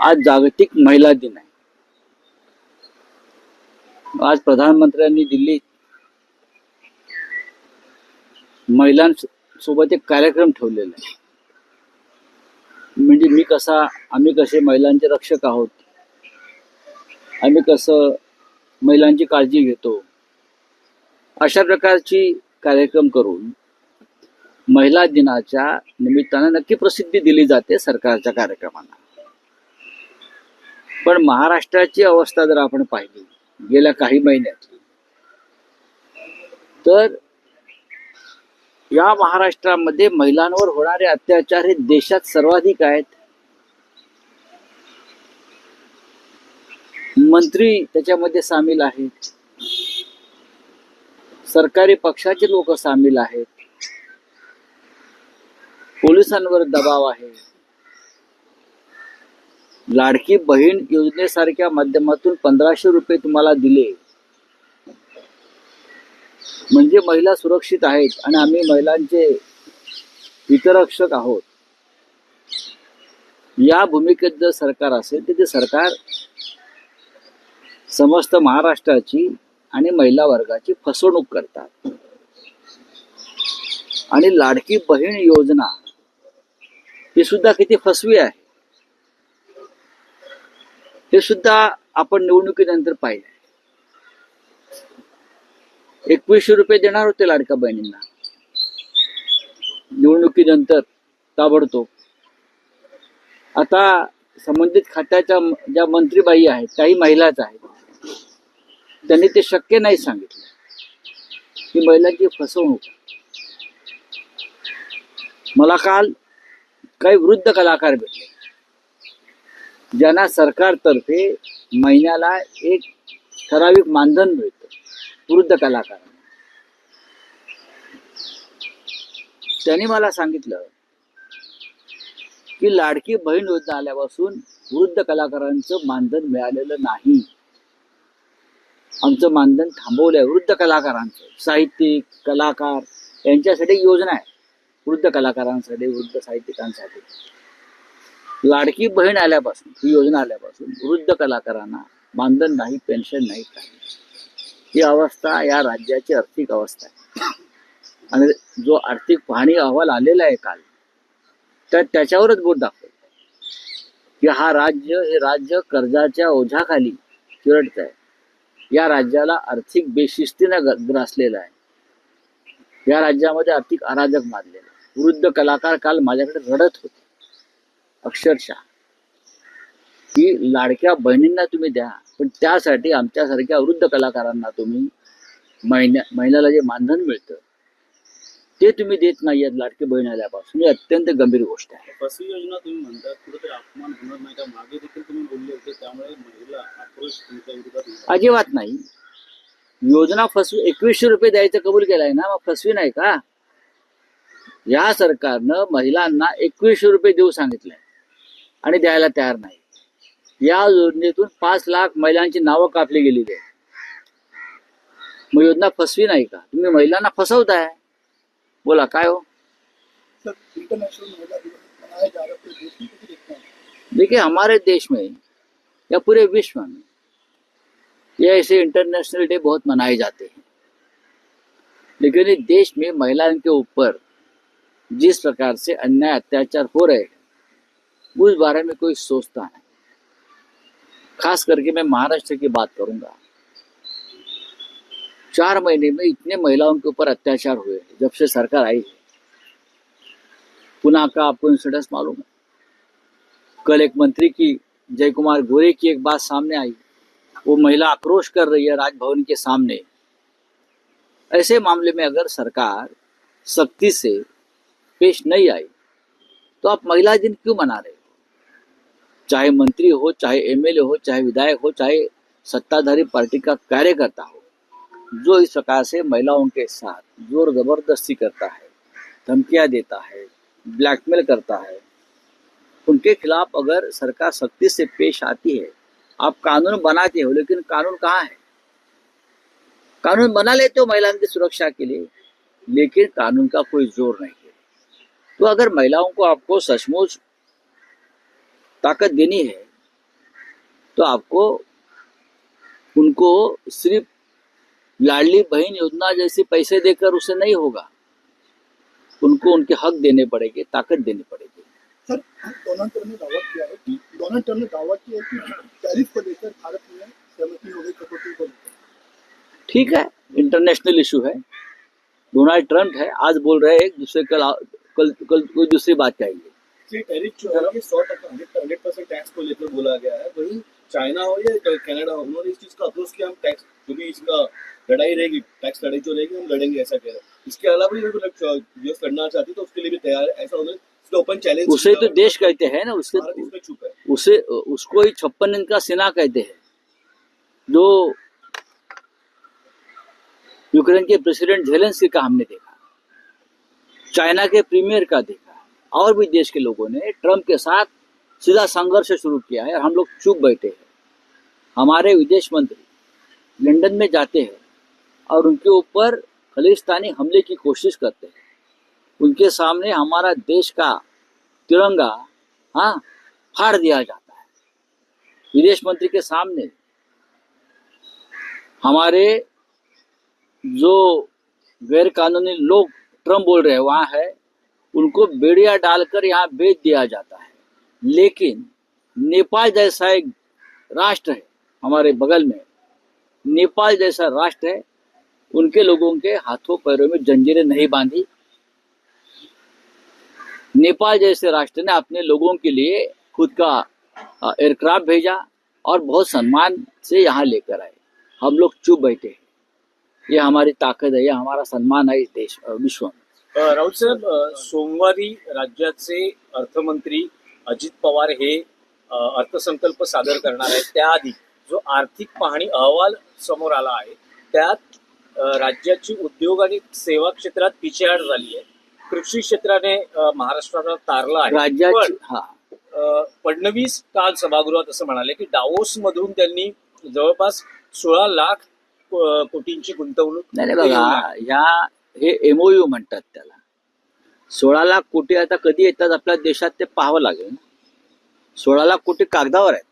आज जागतिक महिला दिन आहे. आज प्रधानमंत्र्यांनी दिल्लीत महिलांसोबत एक कार्यक्रम ठेवलेला आहे. म्हणजे मी कसा आम्ही कसे महिलांचे रक्षक आहोत? आम्ही कसं महिलांची काळजी घेतो? अशा प्रकारची कार्यक्रम करून महिला दिनाच्या निमित्तानं नक्की प्रसिद्धी दिली जाते सरकारच्या कार्यक्रमांना. पण महाराष्ट्राची अवस्था जर आपण पाहिली गेल्या काही महिन्यातली तर या महाराष्ट्रामध्ये महिलांवर होणारे अत्याचार हे देशात सर्वाधिक आहेत. मंत्री त्याच्यामध्ये सामील आहेत. सरकारी पक्षाचे लोक सामील आहेत. पोलिसांवर दबाव आहे. लाडकी बहीण योजनेसारख्या माध्यमातून पंधराशे रुपये तुम्हाला दिले. म्हणजे महिला सुरक्षित आहेत आणि आम्ही महिलांचे हितरक्षक आहोत. या भूमिकेत जर सरकार असेल तर ते सरकार समस्त महाराष्ट्राची आणि महिला वर्गाची फसवणूक करतात. आणि लाडकी बहीण योजना ही सुद्धा किती फसवी आहे. हे सुद्धा आपण निवडणुकीनंतर पाहिलं एकवीसशे रुपये देणार होते लाडका बहिणींना. निवडणुकीनंतर ताबडतोब. आता संबंधित खात्याच्या ज्या मंत्रीबाई आहेत काही महिलाच आहेत त्यांनी ते शक्य नाही सांगितलं. की महिलांची फसवणूक. मला काल काही वृद्ध कलाकार भेटले. ज्यांना सरकारतर्फे महिन्याला एक ठराविक मानधन मिळतं वृद्ध कलाकारांना. त्यांनी मला सांगितलं की लाडकी बहीण योजना आल्यापासून वृद्ध कलाकारांचं मानधन मिळालेलं नाही. आमचं मानधन थांबवलंय वृद्ध कलाकारांचं. साहित्यिक कलाकार यांच्यासाठी योजना आहे. वृद्ध कलाकारांसाठी वृद्ध साहित्यिकांसाठी. लाडकी बहीण आल्यापासून ही योजना आल्यापासून वृद्ध कलाकारांना मानधन नाही पेन्शन नाही काही. ही अवस्था या राज्याची आर्थिक अवस्था आहे. आणि जो आर्थिक पाहणी अहवाल आलेला आहे काल तर त्याच्यावरच बोट दाखवत. की हा राज्य हे राज्य कर्जाच्या ओझ्याखाली चिरडत आहे. या राज्याला आर्थिक बेशिस्तीनं ग्रासलेलं आहे. या राज्यामध्ये आर्थिक अराजक मारलेला आहे. वृद्ध कलाकार काल माझ्याकडे रडत होते. अक्षरशः. की लाडक्या बहिणींना तुम्ही द्या पण त्यासाठी आमच्यासारख्या वृद्ध कलाकारांना तुम्ही महिन्या महिन्याला जे मानधन मिळतं ते तुम्ही देत नाही आहेत लाडकी बहीण आल्यापासून. ही अत्यंत गंभीर गोष्ट आहे. फसवी योजना तुम्ही म्हणता कुठेतरी अपमान होणार नाही का? मागे देखील तुम्ही बोलले होते त्यामुळे महिला आक्रोश तुमच्या विरोधात होता. अजिबात नाही. योजना फसवी एकवीसशे रुपये द्यायचं कबूल केलाय ना? मग फसवी नाही का? या सरकारनं महिलांना एकवीसशे रुपये देऊ सांगितलंय. आणि द्यायला तयार नाही. या योजनेतून पाच लाख महिलांची नावं कापली गेलेली आहे मग योजना फसवी नाही का? तुम्ही महिलांना फसवताय. बोला काय हो? देखिए हमारे देश में या पूरे विश्व में ये ऐसे इंटरनेशनल डे बहुत मनाए जाते हैं. लेकिन देश में महिलाओं के ऊपर जिस प्रकार से अन्याय अत्याचार हो रहे हैं उस बारे में कोई सोचता नहीं। खास करके मैं महाराष्ट्र की बात करूँगा। चार महीने में इतने महिलाओं के ऊपर अत्याचार हुए, जब से सरकार आई है। पुनः का आपको इंसिडेंस मालूम है। कल एक मंत्री की जय कुमार गोरे की एक बात सामने आई। वो महिला आक्रोश कर रही है राजभवन के सामने। ऐसे मामले में अगर सरकार सख्ती से पेश नहीं आई तो आप महिला दिन क्यों मना रहे? हो चाहे मंत्री हो, चाहे एमएलए हो, चाहे विधायक हो, चाहे सत्ताधारी पार्टी का कार्यकर्ता हो, जो इस प्रकार से महिलाओं के साथ ज़ोर ज़बरदस्ती करता है, धमकियाँ देता है, ब्लैकमेल करता है, उनके खिलाफ अगर सरकार सख्ती से पेश आती है, आप कानून बनाते हो, लेकिन कानून कहाँ है? कानून बना लेते हो महिलाओं की सुरक्षा के लिए, लेकिन कानून का कोई ज़ोर नहीं है। तो अगर महिलाओं को आपको सचमुच ताकत देनी है तो आपको उनको सिर्फ़ लाडली बहन योजना जैसे पैसे देकर उसे नहीं होगा। उनको उनके हक देने पड़ेंगे ताकत देनी पड़ेगी। सर डोनाल्ड ट्रंप ने दावा किया है कि डोनाल्ड ट्रंप ने दावा किया है कि टैरिफ को लेकर भारत में सहमति हो गई कटौती को लेकर। ठीक है इंटरनेशनल इशू है। डोनाल्ड ट्रंप है आज बोल रहे हैं एक दूसरे कल कल कल कोई दूसरी बात कहेंगे ये टैरिफ जो है ये सौ टका हंड्रेड परसेंट टैक्स को लेकर बोला गया है वही चाइना हो या कनाडा हो उन्होंने इस चीज का अप्रोच किया हम टैक्स जो भी इसका लड़ाई रहेगी टैक्स लड़ाई जो रहेगी हम लड़ेंगे ऐसा कह रहे हैं। इसके अलावा भी अगर यूएस लड़ना चाहती तो उसके लिए भी तैयार है ऐसा उन्होंने इसका ओपन चैलेंज उसे तो देश कहते हैं ना उसके है। उसे उसको ही छप्पन इंच का सेना कहते हैं। जो यूक्रेन के प्रेसिडेंट जेलेंस्की का हमने देखा। चाइना के प्रीमियर का देखा। और भी देश के लोगों ने ट्रंप के साथ सीधा संघर्ष शुरू किया है और हम लोग चुप बैठे हैं। हमारे विदेश मंत्री लंदन में जाते हैं और उनके ऊपर खलिस्तानी हमले की कोशिश करते हैं। उनके सामने हमारा देश का तिरंगा हाँ फाड़ दिया जाता है। विदेश मंत्री के सामने हमारे जो गैर कानूनी लोग ट्रंप बोल रहे हैं, वहाँ है उनको बेड़िया डालकर यहाँ बेच दिया जाता है। लेकिन नेपाल जैसा एक राष्ट्र है हमारे बगल में, नेपाल जैसा राष्ट्र है, उनके लोगों के हाथों पैरों में जंजीरें नहीं बांधी। नेपाल जैसे राष्ट्र ने अपने लोगों के लिए खुद का एयरक्राफ्ट भेजा और बहुत सम्मान से यहाँ लेकर आए। हम लोग चुप बैठे ये हमारी ताकत है, ये हमारा सम्मान है इस देश विश्व में। राऊत साहेब सोमवारी राज्याचे अर्थमंत्री अजित पवार हे अर्थसंकल्प सादर करणार आहेत. त्याआधी जो आर्थिक पाहणी अहवाल समोर आला आहे त्यात राज्याची उद्योग आणि सेवा क्षेत्रात पिछेहाट झाली आहे. कृषी क्षेत्राने महाराष्ट्राला तारलं आहे. पण, फडणवीस काल सभागृहात असं म्हणाले की डावोस मधून त्यांनी जवळपास सोळा लाख कोटींची गुंतवणूक नाही हे एमओयू म्हणतात त्याला. सोळा लाख कोटी आता कधी येतात आपल्या देशात ते पाहावं लागेल. ना सोळा लाख कोटी कागदावर आहेत.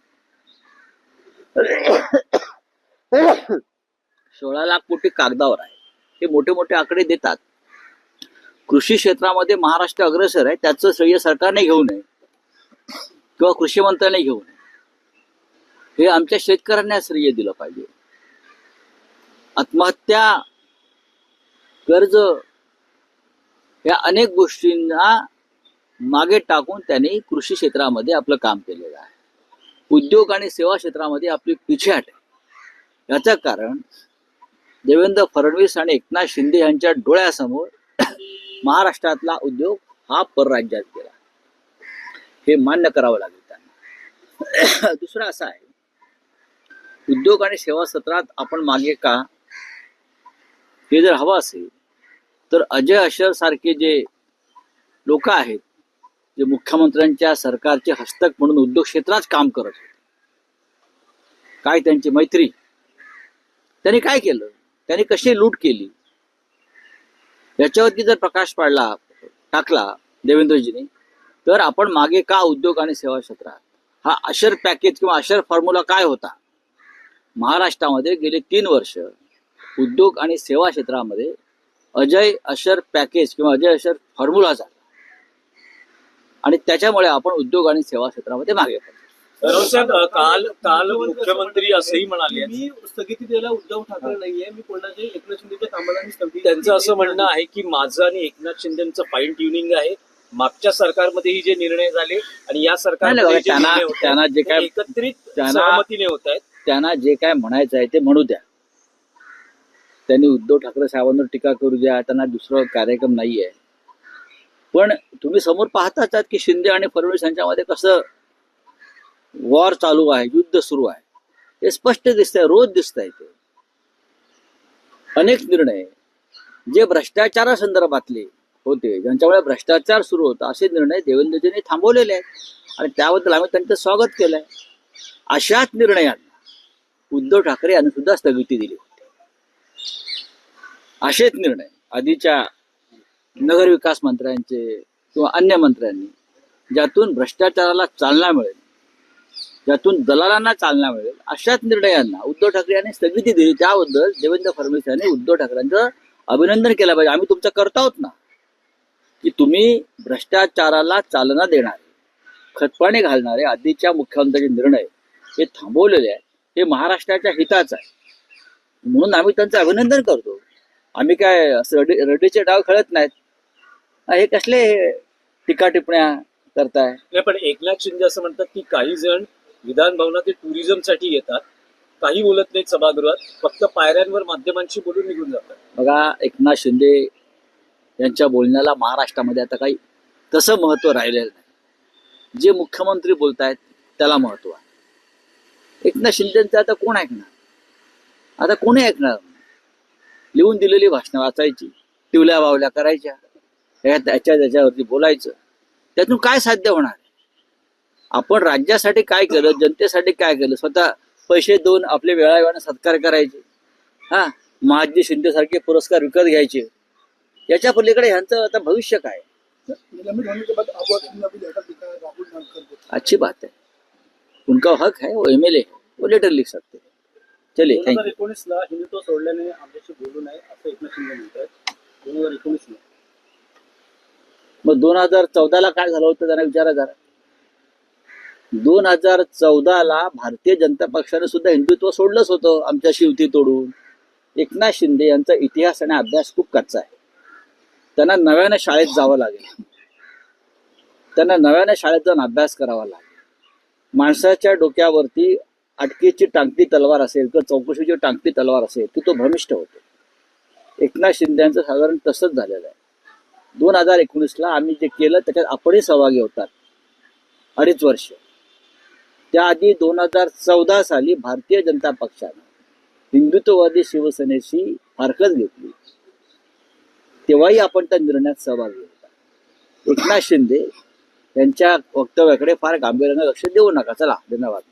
सोळा लाख कोटी कागदावर आहे हे मोठे मोठे आकडे देतात. कृषी क्षेत्रामध्ये महाराष्ट्र अग्रेसर आहे. त्याचं श्रेय सरकारने घेऊ नये. किंवा कृषी मंत्र्याने घेऊ नये. हे आमच्या शेतकऱ्यांना श्रेय दिलं पाहिजे. आत्महत्या कर्ज या अनेक गोष्टींना मागे टाकून त्यांनी कृषी क्षेत्रामध्ये आपलं काम केलेलं आहे. उद्योग आणि सेवा क्षेत्रामध्ये आपली पिछाट आहे. याचं कारण देवेंद्र फडणवीस आणि एकनाथ शिंदे यांच्या डोळ्यासमोर महाराष्ट्रातला उद्योग हा परराज्यात गेला. हे मान्य करावं लागेल त्यांना. दुसरं असं आहे उद्योग आणि सेवा सत्रात आपण मागे का? हे जर हवं असेल तर अजय अशर सारखे जे लोक आहेत जे मुख्यमंत्र्यांच्या सरकारचे हस्तक म्हणून उद्योग क्षेत्रात काम करत होते काय त्यांची मैत्री त्यांनी काय केलं? त्यांनी कशी लूट केली? याच्यावरती जर प्रकाश पाडला टाकला देवेंद्रजीने तर आपण मागे का उद्योग आणि सेवा क्षेत्रात? हा अशर पॅकेज किंवा अशर फॉर्म्युला काय होता? महाराष्ट्रामध्ये गेले तीन वर्ष उद्योग आणि सेवा क्षेत्रामध्ये अजय अशर पॅकेज किंवा अजय अशर फॉर्म्युला झाला. आणि त्याच्यामुळे आपण उद्योग आणि सेवा क्षेत्रामध्ये मागे काल काल मुख्यमंत्री असंही म्हणाले. मी स्थगिती द्यायला उद्धव ठाकरे नाहीये. मी कोणाच्या एकनाथ शिंदेच्या कामाला मी स्थगिती त्यांचं असं म्हणणं आहे की माझं आणि एकनाथ शिंदेचं फाईन ट्युनिंग आहे. मागच्या सरकारमध्येही जे निर्णय झाले आणि या जे त्यांना- जे काय- एकत्रित होत आहेत. त्यांना जे काय म्हणायचं आहे ते म्हणू द्या. त्यांनी उद्धव ठाकरे साहेबांवर टीका करू द्या त्यांना दुसरा कार्यक्रम नाही आहे पण तुम्ही समोर पाहताच आहात की शिंदे आणि फडणवीस यांच्यामध्ये कसं वॉर चालू आहे युद्ध सुरू आहे. हे स्पष्ट दिसतंय रोज दिसतंय ते. अनेक निर्णय जे भ्रष्टाचारासंदर्भातले होते ज्यांच्यामुळे भ्रष्टाचार सुरू होता असे निर्णय देवेंद्रजींनी थांबवलेले आहेत. आणि त्याबद्दल आम्ही त्यांचं स्वागत केलंय. अशाच निर्णयात उद्धव ठाकरे यांनी सुद्धा स्थगिती दिली. असेच निर्णय. आधीच्या नगरविकास मंत्र्यांचे किंवा अन्य मंत्र्यांनी ज्यातून भ्रष्टाचाराला चालना मिळेल ज्यातून दलालांना चालना मिळेल अशाच निर्णयांना उद्धव ठाकरे यांनी स्थगिती दिली. त्याबद्दल देवेंद्र फडणवीस यांनी उद्धव ठाकरेंचं अभिनंदन केलं पाहिजे. आम्ही तुमचं करत आहोत ना? की तुम्ही भ्रष्टाचाराला चालना देणारे खतपाणी घालणारे आधीच्या मुख्यमंत्र्यांचे निर्णय हे थांबवलेले आहेत. हे महाराष्ट्राच्या हिताचं आहे. म्हणून आम्ही त्यांचं अभिनंदन करतो. आम्ही काय असं रडी रडीचे डाव खेळत नाहीत. हे कसले टीका टिप्पण्या करताय? नाही पण एकनाथ शिंदे असं म्हणतात की काही जण विधान भवनात ते टुरिझमसाठी येतात. काही बोलत नाहीत सभागृहात. फक्त पायऱ्यांवर माध्यमांशी बोलून निघून जातात. बघा एकनाथ शिंदे यांच्या बोलण्याला महाराष्ट्रामध्ये आता काही तसं महत्त्व राहिलेलं नाही. जे मुख्यमंत्री बोलतायत त्याला महत्त्व आहे. एकनाथ शिंदेचं आता कोण ऐकणार? आता कोणी ऐकणार? लिहून दिलेली भाषणं वाचायची टिवल्या बावल्या करायच्या त्याच्या त्याच्यावरती बोलायचं. त्यातून काय साध्य होणार आपण राज्यासाठी काय केलं जनतेसाठी काय केलं? स्वतः पैसे देऊन आपले वेळावेळाने सत्कार करायचे. हा? महाजी शिंदे सारखे पुरस्कार विकत घ्यायचे. याच्या पलीकडे ह्यांचं आता भविष्य काय? अच्छी बात है. उनका हक है वो एम एल ए है. वो लेटर लिख सकते हैं. दोन हजार थँक्यू एकोणीसला हिंदुत्व सोडल्याने आमच्याशी बोलू नये असं एकनाथ शिंदे म्हणतात. दोन हजार एकोणीसला. मग दोन हजार चौदाला काय झालं होतं त्यांना विचारा जरा. दोन हजार चौदाला भारतीय जनता पक्षाने सुद्धा हिंदुत्व सोडलंच होतं आमच्याशी युती तोडून. एकनाथ शिंदे यांचा इतिहास आणि अभ्यास खूप कच्चा आहे. त्यांना नव्यानं शाळेत जावं लागेल. त्यांना नव्यानं शाळेत जाऊन अभ्यास करावा लागेल. माणसाच्या डोक्यावरती अटकेची टांगती तलवार असेल किंवा चौकशीची टांगती तलवार असेल की तो भ्रमिष्ट होतो. एकनाथ शिंदे यांचं साधारण तसंच झालेलं आहे. दोन हजार एकोणीसला आम्ही जे केलं त्याच्यात आपणही सहभागी होतात. अडीच वर्ष. त्याआधी दोन हजार चौदा साली भारतीय जनता पक्षानं हिंदुत्ववादी शिवसेनेशी हरकत घेतली. तेव्हाही आपण त्या निर्णयात सहभागी होता. एकनाथ शिंदे यांच्या वक्तव्याकडे फार गांभीर्यानं लक्ष देऊ नका. चला धन्यवाद.